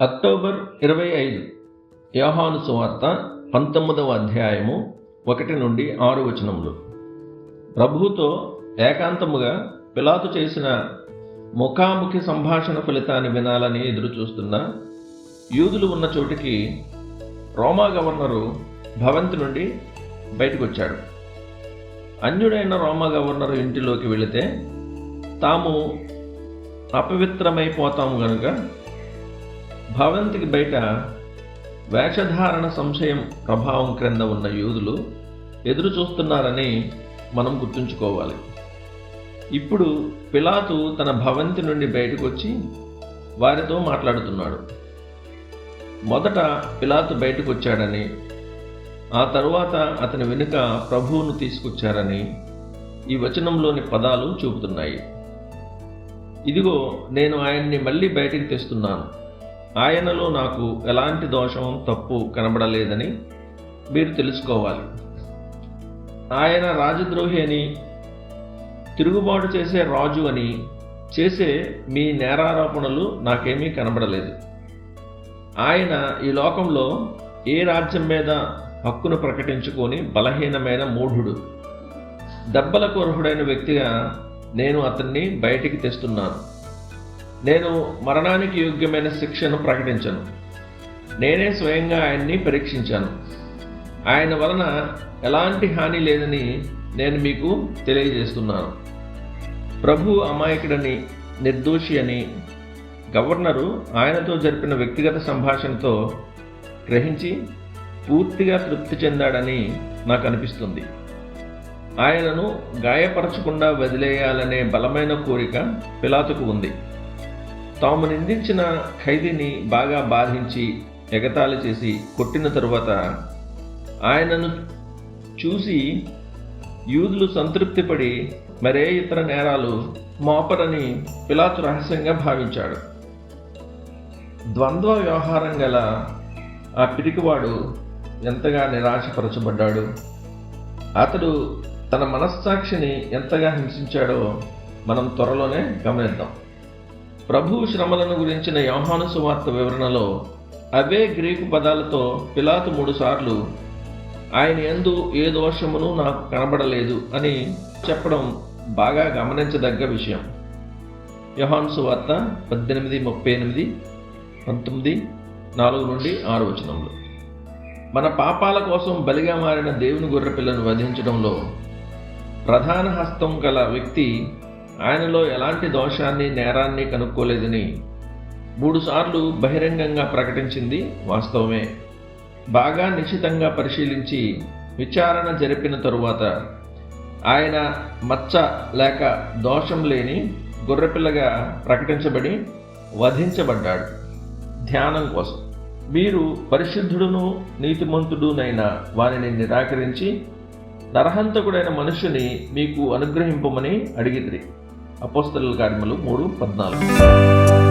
October ఇరవై ఐదు యోహాను సువార్త పంతొమ్మిదవ అధ్యాయము ఒకటి నుండి ఆరు వచనములు. ప్రభువుతో ఏకాంతముగా పిలాతు చేసిన ముఖాముఖి సంభాషణ ఫలితాన్ని వినాలని ఎదురుచూస్తున్న యూదులు ఉన్న చోటికి రోమా గవర్నరు భవంతి నుండి బయటకు వచ్చాడు అన్యుడైన రోమా గవర్నరు ఇంటిలోకి వెళితే తాము అపవిత్రమైపోతాము గనుక భవంతికి బయట వేషధారణ సంశయం ప్రభావం క్రింద ఉన్న యూదులు ఎదురు చూస్తున్నారని మనం గుర్తుంచుకోవాలి. ఇప్పుడు పిలాతు తన భవంతి నుండి బయటకు వచ్చి వారితో మాట్లాడుతున్నాడు. మొదట పిలాతు బయటకు వచ్చాడని ఆ తరువాత అతని వెనుక ప్రభువును తీసుకొచ్చారని ఈ వచనంలోని పదాలు చూపుతున్నాయి. ఇదిగో నేను ఆయన్ని మళ్ళీ బయటికి తెస్తున్నాను. ఆయనలో నాకు ఎలాంటి దోషం తప్పు కనబడలేదని మీరు తెలుసుకోవాలి. ఆయన రాజద్రోహి అని తిరుగుబాటు చేసే రాజు అని చేసే మీ నేరారోపణలు నాకేమీ కనబడలేదు. ఆయన ఈ లోకంలో ఏ రాజ్యం మీద హక్కును ప్రకటించుకొని బలహీనమైన మూఢుడు దెబ్బలకు అర్హుడైన వ్యక్తిగా నేను అతన్ని బయటికి తెస్తున్నాను. నేను మరణానికి యోగ్యమైన శిక్షను ప్రకటించను. నేనే స్వయంగా ఆయన్ని పరీక్షించాను. ఆయన వలన ఎలాంటి హాని లేదని నేను మీకు తెలియజేస్తున్నాను. ప్రభు అమాయకుడని నిర్దోషి అని గవర్నరు ఆయనతో జరిపిన వ్యక్తిగత సంభాషణతో గ్రహించి పూర్తిగా తృప్తి చెందాడని నాకు అనిపిస్తుంది ఆయనను గాయపరచకుండా వదిలేయాలనే బలమైన కోరిక పిలాతుకు ఉంది. తాము నిందించిన ఖైదీని బాగా బాధించి ఎగతాళి చేసి కొట్టిన తరువాత ఆయనను చూసి యూదులు సంతృప్తిపడి మరే ఇతర నేరాలు మోపరని పిలాతు రహస్యంగా భావించాడు. ద్వంద్వ వ్యవహారం గల ఆ పిరికివాడు ఎంతగా నిరాశపరచబడ్డాడు? అతడు తన మనస్సాక్షిని ఎంతగా హింసించాడో మనం త్వరలోనే గమనిద్దాం. ప్రభు శ్రమలను గురించిన యోహాను సువార్త వివరణలో అవే గ్రీకు పదాలతో పిలాతు మూడుసార్లు ఆయన ఎందు ఏ దోషమును నాకు కనబడలేదు అని చెప్పడం బాగా గమనించదగ్గ విషయం. యోహాను సువార్త పద్దెనిమిది ముప్పై ఎనిమిది పంతొమ్మిది నాలుగు నుండి ఆరు వచనంలో మన పాపాల కోసం బలిగా మారిన దేవుని గొర్రెపిల్లను వధించడంలో ప్రధాన హస్తం గల వ్యక్తి ఆయనలో ఎలాంటి దోషాన్ని నేరాన్ని కనుక్కోలేదని మూడుసార్లు బహిరంగంగా ప్రకటించింది వాస్తవమే. బాగా నిశితంగా పరిశీలించి విచారణ జరిపిన తరువాత ఆయన మచ్చ లేక దోషం లేని గొర్రెపిల్లగా ప్రకటించబడి వధించబడ్డాడు ధ్యానం కోసం. మీరు పరిశుద్ధుడును నీతిమంతుడునైన వారిని నిరాకరించి నరహంతకుడైన మనుషుని మీకు అనుగ్రహింపమని అడిగిద్రి అపోస్తల కార్యములు మూడు పద్నాలుగు.